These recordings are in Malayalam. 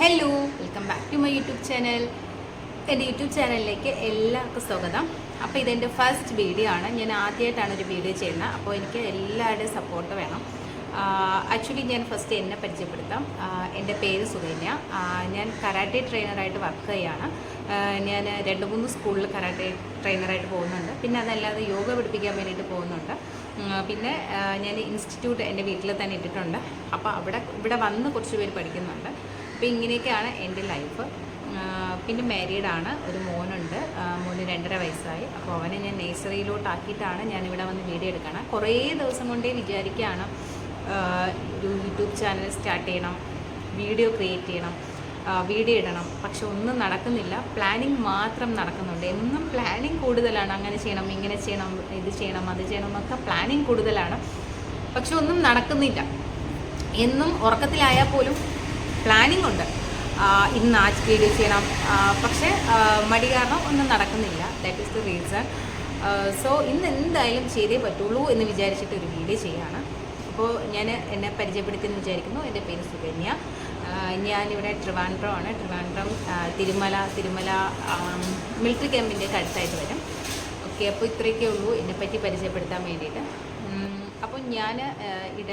Hello welcome back to my YouTube channel എന്റെ യൂട്യൂബ് ചാനലിലേക്ക് എല്ലാവർക്കും സ്വാഗതം. അപ്പോൾ ഇതെന്റെ ഫസ്റ്റ് വീഡിയോ ആണ്. ഞാൻ ആദ്യമായിട്ടാണ് ഒരു വീഡിയോ ചെയ്യുന്നത്. അപ്പോൾ എനിക്ക് എല്ലാവരുടെയും സപ്പോർട്ട് വേണം. ആക്ച്വലി ഞാൻ ഫസ്റ്റ് എന്നെ പരിചയപ്പെടുത്താം. എന്റെ പേര് സുകന്യ. ഞാൻ കരാട്ടെ ട്രെയിനറായിട്ട് വർക്ക് ചെയ്യുകയാണ്. ഞാൻ രണ്ട് മൂന്ന് സ്കൂളിൽ കരാട്ടെ ട്രെയിനറായിട്ട് പോകുന്നുണ്ട്. പിന്നെ അതല്ലാതെ യോഗ പഠിപ്പിക്കാൻ വേണ്ടിയിട്ട് പോകുന്നുണ്ട്. പിന്നെ ഞാൻ ഇൻസ്റ്റിറ്റ്യൂട്ട് എന്റെ വീട്ടിൽ തന്നെ ഇട്ടിട്ടുണ്ട്. അപ്പോൾ അവിടെ ഇവിടെ വന്ന് കുറച്ച് പേര് പഠിക്കുന്നുണ്ട്. അപ്പോൾ ഇങ്ങനെയൊക്കെയാണ് എന്റെ ലൈഫ്. പിന്നെ മാരീഡാണ്. ഒരു മോനുണ്ട്. മോന് രണ്ടര വയസ്സായി. അപ്പോൾ അവനെ ഞാൻ നേഴ്സറിയിലോട്ടാക്കിയിട്ടാണ് ഞാൻ ഇവിടെ വന്ന് വീഡിയോ എടുക്കണം. കുറേ ദിവസം കൊണ്ടേ വിചാരിക്കുകയാണ് ഒരു യൂട്യൂബ് ചാനൽ സ്റ്റാർട്ട് ചെയ്യണം വീഡിയോ ക്രിയേറ്റ് ചെയ്യണം വീഡിയോ ഇടണം. പക്ഷെ ഒന്നും നടക്കുന്നില്ല. പ്ലാനിങ് മാത്രം നടക്കുന്നുണ്ട്. എന്നും പ്ലാനിങ് കൂടുതലാണ്. അങ്ങനെ ചെയ്യണം ഇങ്ങനെ ചെയ്യണം ഇത് ചെയ്യണം അത് ചെയ്യണം എന്നൊക്കെ പ്ലാനിങ് കൂടുതലാണ്. പക്ഷെ ഒന്നും നടക്കുന്നില്ല. എന്നും ഉറക്കത്തിലായാൽ പോലും പ്ലാനിങ് ഉണ്ട്. ഇന്ന് ആ വീഡിയോ ചെയ്യണം പക്ഷേ മടി കാരണം ഒന്നും നടക്കുന്നില്ല. That is the reason so ഇന്ന് എന്തായാലും ചെയ്തേ പറ്റുള്ളൂ എന്ന് വിചാരിച്ചിട്ട് ഒരു വീഡിയോ ചെയ്യാണ്. അപ്പോൾ ഞാൻ എന്നെ പരിചയപ്പെടുത്തിയെന്ന് വിചാരിക്കുന്നു. എന്റെ പേര് സുകന്യ. ഞാനിവിടെ ട്രിവാൻഡ്രമാണ് ട്രിവാൻഡ്രം തിരുമല തിരുമല മിലിറ്ററി ക്യാമ്പിന്റെ അടുത്തായിട്ട് വരും. ഓക്കെ അപ്പോൾ ഇത്രയൊക്കെ ഉള്ളൂ. എന്നെപ്പറ്റി പരിചയപ്പെടുത്താൻ വേണ്ടിയിട്ട്. അപ്പോൾ ഞാൻ ഇട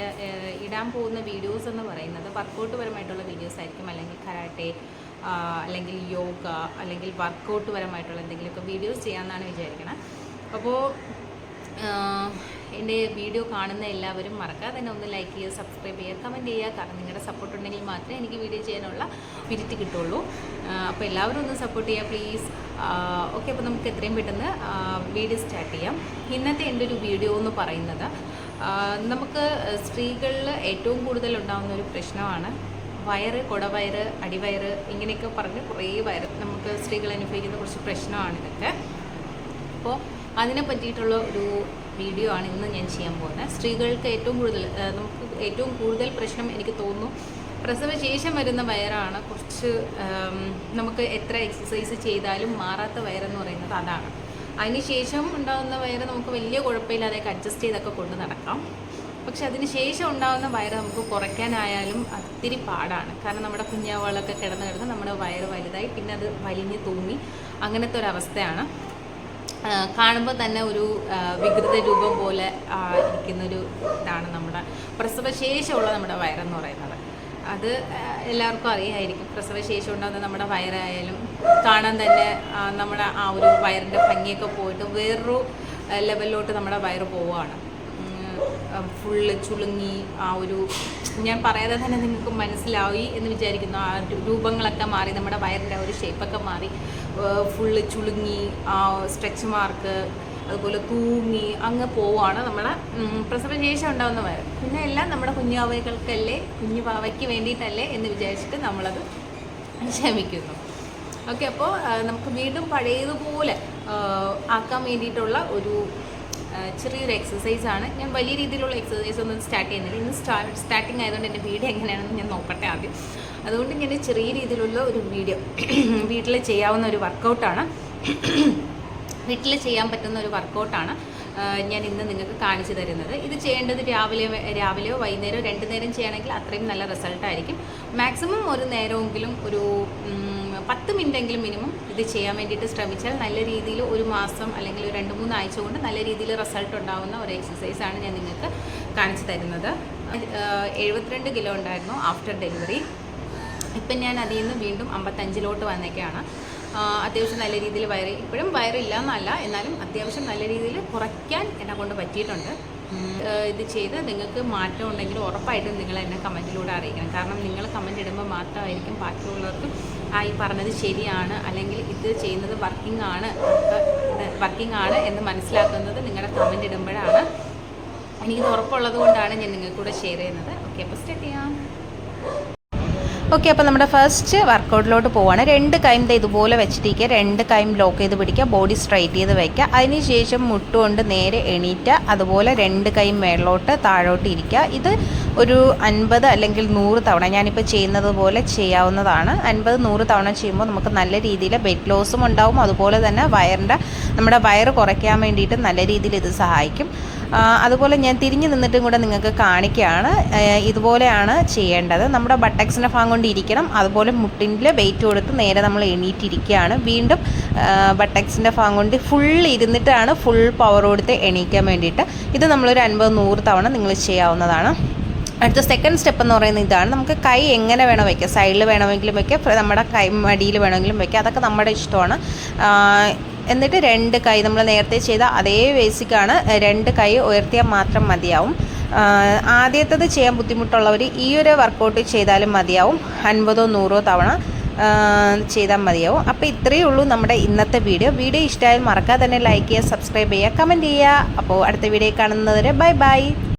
ഇടാൻ പോകുന്ന വീഡിയോസ് എന്ന് പറയുന്നത് വർക്കൗട്ട് പരമായിട്ടുള്ള വീഡിയോസ് ആയിരിക്കും. അല്ലെങ്കിൽ കരാട്ടെ അല്ലെങ്കിൽ യോഗ അല്ലെങ്കിൽ വർക്കൗട്ട് പരമായിട്ടുള്ള എന്തെങ്കിലുമൊക്കെ വീഡിയോസ് ചെയ്യാമെന്നാണ് വിചാരിക്കുന്നത് അപ്പോൾ എന്റെ വീഡിയോ കാണുന്ന എല്ലാവരും മറക്കാതെ തന്നെ ഒന്ന് ലൈക്ക് ചെയ്യുക സബ്സ്ക്രൈബ് ചെയ്യുക കമന്റ് ചെയ്യുക. കാരണം നിങ്ങളുടെ സപ്പോർട്ട് ഉണ്ടെങ്കിൽ മാത്രമേ എനിക്ക് വീഡിയോ ചെയ്യാനുള്ള വിരുത്തി കിട്ടുള്ളൂ. അപ്പോൾ എല്ലാവരും ഒന്ന് സപ്പോർട്ട് ചെയ്യുക പ്ലീസ് ഓക്കെ അപ്പോൾ നമുക്ക് എത്രയും പെട്ടെന്ന് വീഡിയോ സ്റ്റാർട്ട് ചെയ്യാം. ഇന്നത്തെ എന്റെ ഒരു വീഡിയോ എന്ന് പറയുന്നത് നമുക്ക് സ്ത്രീകളിൽ ഏറ്റവും കൂടുതൽ ഉണ്ടാകുന്ന ഒരു പ്രശ്നമാണ് വയറ് കുടവയറ് അടിവയറ് ഇങ്ങനെയൊക്കെ പറഞ്ഞ് കുറേ വയറ് നമുക്ക് സ്ത്രീകൾ അനുഭവിക്കുന്ന കുറച്ച് പ്രശ്നമാണ് ഇതൊക്കെ. അപ്പോൾ അതിനെ പറ്റിയിട്ടുള്ള ഒരു വീഡിയോ ആണ് ഇന്ന് ഞാൻ ചെയ്യാൻ പോകുന്നത്. സ്ത്രീകൾക്ക് ഏറ്റവും കൂടുതൽ നമുക്ക് ഏറ്റവും കൂടുതൽ പ്രശ്നം എനിക്ക് തോന്നുന്നു പ്രസവശേഷം വരുന്ന വയറാണ്. കുറച്ച് നമുക്ക് എത്ര എക്സസൈസ് ചെയ്താലും മാറാത്ത വയറെന്ന് പറയുന്നത് അതാണ്. അതിനുശേഷം ഉണ്ടാകുന്ന വയറ് നമുക്ക് വലിയ കുഴപ്പമില്ലാതെയൊക്കെ അഡ്ജസ്റ്റ് ചെയ്തൊക്കെ കൊണ്ട് നടക്കാം. പക്ഷെ അതിന് ശേഷം ഉണ്ടാകുന്ന വയറ് നമുക്ക് കുറയ്ക്കാനായാലും ഒത്തിരി പാടാണ്. കാരണം നമ്മുടെ കുഞ്ഞാവളൊക്കെ കിടന്ന് കിടന്ന് നമ്മുടെ വയറ് വലുതായി പിന്നെ അത് വലിഞ്ഞ് തൂങ്ങി അങ്ങനത്തെ ഒരവസ്ഥയാണ് കാണുമ്പോൾ തന്നെ ഒരു വികൃത രൂപം പോലെ ഇരിക്കുന്നൊരു ഇതാണ് നമ്മുടെ പ്രസവശേഷമുള്ള നമ്മുടെ വയറെന്ന് പറയുന്നത്. അത് എല്ലാവർക്കും അറിയായിരിക്കും. പ്രസവശേഷം ഉണ്ടാകുന്ന നമ്മുടെ വയറായാലും കാണാൻ തന്നെ നമ്മുടെ ആ ഒരു വയറിന്റെ ഭംഗിയൊക്കെ പോയിട്ട് വേറൊരു ലെവലിലോട്ട് നമ്മുടെ വയറ് പോവുകയാണ്. ഫുള്ള് ചുളുങ്ങി ആ ഒരു ഞാൻ പറയാതെ തന്നെ നിങ്ങൾക്ക് മനസ്സിലായി എന്ന് വിചാരിക്കുന്നു. ആ രൂപങ്ങളൊക്കെ മാറി നമ്മുടെ വയറിന്റെ ഒരു ഷേപ്പൊക്കെ മാറി. ഫുള്ള് ചുളുങ്ങി ആ സ്ട്രെച്ച് മാർക്ക് അതുപോലെ തൂങ്ങി അങ്ങ് പോവാണ് നമ്മുടെ പ്രസവശേഷം ഉണ്ടാകുന്ന വയറ്. പിന്നെ എല്ലാം നമ്മുടെ കുഞ്ഞാവയ്കൾക്കല്ലേ കുഞ്ഞു പാവയ്ക്ക് വേണ്ടിയിട്ടല്ലേ എന്ന് വിചാരിച്ചിട്ട് നമ്മളത് ക്ഷമിക്കുന്നു. ഓക്കെ അപ്പോൾ നമുക്ക് വീണ്ടും പഴയതുപോലെ ആക്കാൻ വേണ്ടിയിട്ടുള്ള ഒരു ചെറിയൊരു എക്സസൈസ് ആണ്. ഞാൻ വലിയ രീതിയിലുള്ള എക്സസൈസ് ഒന്നും സ്റ്റാർട്ട് ചെയ്യുന്നില്ല. ഇന്ന് സ്റ്റാ സ്റ്റാർട്ടിങ് ആയതുകൊണ്ട് എന്റെ വീഡിയോ എങ്ങനെയാണെന്ന് ഞാൻ നോക്കട്ടെ ആദ്യം. അതുകൊണ്ട് ഞാൻ ചെറിയ രീതിയിലുള്ള ഒരു വീഡിയോ വീട്ടിൽ ചെയ്യാവുന്ന ഒരു വർക്കൗട്ടാണ് വീട്ടിൽ ചെയ്യാൻ പറ്റുന്ന ഒരു വർക്കൗട്ടാണ് ഞാൻ ഇന്ന് നിങ്ങൾക്ക് കാണിച്ചു തരുന്നത്. ഇത് ചെയ്യേണ്ടത് രാവിലെ രാവിലെയോ വൈകുന്നേരമോ രണ്ട് നേരം ചെയ്യണമെങ്കിൽ അത്രയും നല്ല റിസൾട്ട് ആയിരിക്കും. മാക്സിമം ഒരു നേരമെങ്കിലും ഒരു പത്ത് മിനിറ്റെങ്കിലും മിനിമം ഇത് ചെയ്യാൻ വേണ്ടിയിട്ട് ശ്രമിച്ചാൽ നല്ല രീതിയിൽ ഒരു മാസം അല്ലെങ്കിൽ ഒരു രണ്ട് മൂന്ന് ആഴ്ച കൊണ്ട് നല്ല രീതിയിൽ റിസൾട്ട് ഉണ്ടാവുന്ന ഒരു എക്സസൈസാണ് ഞാൻ നിങ്ങൾക്ക് കാണിച്ചു തരുന്നത്. എഴുപത്തിരണ്ട് കിലോ ഉണ്ടായിരുന്നു ആഫ്റ്റർ ഡെലിവറി ഇപ്പം ഞാൻ അതിൽ നിന്ന് വീണ്ടും അമ്പത്തഞ്ചിലോട്ട് വന്നേക്കാണ്. അത്യാവശ്യം നല്ല രീതിയിൽ വയറ് ഇപ്പോഴും വയറില്ല എന്നല്ല എന്നാലും അത്യാവശ്യം നല്ല രീതിയിൽ കുറയ്ക്കാൻ എന്നെ കൊണ്ട് പറ്റിയിട്ടുണ്ട്. ഇത് ചെയ്ത് നിങ്ങൾക്ക് മാറ്റം ഉണ്ടെങ്കിൽ ഉറപ്പായിട്ടും നിങ്ങൾ എന്നെ കമന്റിലൂടെ അറിയിക്കണം. കാരണം നിങ്ങൾ കമന്റ് ഇടുമ്പോൾ മാത്രമായിരിക്കും ബാക്കിയുള്ളവർക്കും ആ ഈ പറഞ്ഞത് ശരിയാണ് അല്ലെങ്കിൽ ഇത് ചെയ്യുന്നത് വർക്കിംഗ് ആണ് വർക്കിംഗ് ആണ് എന്ന് മനസ്സിലാക്കുന്നത് നിങ്ങളുടെ കമന്റ് ഇടുമ്പോഴാണ്. എനിക്കിത് ഉറപ്പുള്ളത് കൊണ്ടാണ് ഞാൻ നിങ്ങൾക്കൂടെ ഷെയർ ചെയ്യുന്നത്. ഓക്കെ അപ്പോൾ സ്റ്റാർട്ട് ചെയ്യാം. ഓക്കെ അപ്പോൾ നമ്മുടെ ഫസ്റ്റ് വർക്കൗട്ടിലോട്ട് പോവുകയാണ് രണ്ട് കൈം ഇതുപോലെ വെച്ചിട്ടിരിക്കുക. രണ്ട് കൈം ലോക്ക് ചെയ്ത് പിടിക്കുക. ബോഡി സ്ട്രൈറ്റ് ചെയ്ത് വയ്ക്കുക അതിനുശേഷം മുട്ടുകൊണ്ട് നേരെ എണീറ്റ അതുപോലെ രണ്ട് കൈം മേളിലോട്ട് താഴോട്ട് ഇരിക്കുക. ഇത് ഒരു അൻപത് അല്ലെങ്കിൽ നൂറ് തവണ ഞാനിപ്പോൾ ചെയ്യുന്നത് പോലെ ചെയ്യാവുന്നതാണ്. അൻപത് നൂറ് തവണ ചെയ്യുമ്പോൾ നമുക്ക് നല്ല രീതിയിൽ വെയിറ്റ് ലോസും ഉണ്ടാവും. അതുപോലെ തന്നെ വയറിന്റെ നമ്മുടെ വയറ് കുറയ്ക്കാൻ വേണ്ടിയിട്ട് നല്ല രീതിയിൽ ഇത് സഹായിക്കും. അതുപോലെ ഞാൻ തിരിഞ്ഞു നിന്നിട്ടും കൂടെ നിങ്ങൾക്ക് കാണിക്കുകയാണ്. ഇതുപോലെയാണ് ചെയ്യേണ്ടത്. നമ്മുടെ ബട്ടക്സിന്റെ ഭാഗം കൊണ്ട് ഇരിക്കണം. അതുപോലെ മുട്ടിന്റെ വെയിറ്റ് കൊടുത്ത് നേരെ നമ്മൾ എണീറ്റിരിക്കുകയാണ്. വീണ്ടും ബട്ടക്സിന്റെ ഭാഗം കൊണ്ട് ഫുൾ ഇരുന്നിട്ടാണ് ഫുൾ പവർ കൊടുത്ത് എണീക്കാൻ വേണ്ടിയിട്ട്. ഇത് നമ്മളൊരു അൻപത് നൂറ് തവണ നിങ്ങൾ ചെയ്യാവുന്നതാണ്. അടുത്ത സെക്കൻഡ് സ്റ്റെപ്പ് എന്ന് പറയുന്നത് ഇതാണ്. നമുക്ക് കൈ എങ്ങനെ വേണോ വയ്ക്കാം സൈഡിൽ വേണമെങ്കിലും വയ്ക്കാം നമ്മുടെ കൈ മടിയിൽ വേണമെങ്കിലും വയ്ക്കാം അതൊക്കെ നമ്മുടെ ഇഷ്ടമാണ്. എന്നിട്ട് രണ്ട് കൈ നമ്മൾ നേരത്തെ ചെയ്ത അതേ ബേസിക്കാണ് രണ്ട് കൈ ഉയർത്തിയാൽ മാത്രം മതിയാവും. ആദ്യത്തത് ചെയ്യാൻ ബുദ്ധിമുട്ടുള്ളവർ ഈ ഒരു വർക്കൗട്ട് ചെയ്താലും മതിയാവും. അൻപതോ നൂറോ തവണ ചെയ്താൽ മതിയാവും. അപ്പോൾ ഇത്രയേ ഉള്ളൂ നമ്മുടെ ഇന്നത്തെ വീഡിയോ വീഡിയോ ഇഷ്ടമായാൽ മറക്കാതെ തന്നെ ലൈക്ക് ചെയ്യുക സബ്സ്ക്രൈബ് ചെയ്യുക കമന്റ് ചെയ്യുക. അപ്പോൾ അടുത്ത വീഡിയോ കാണുന്നവരെ ബൈ ബൈ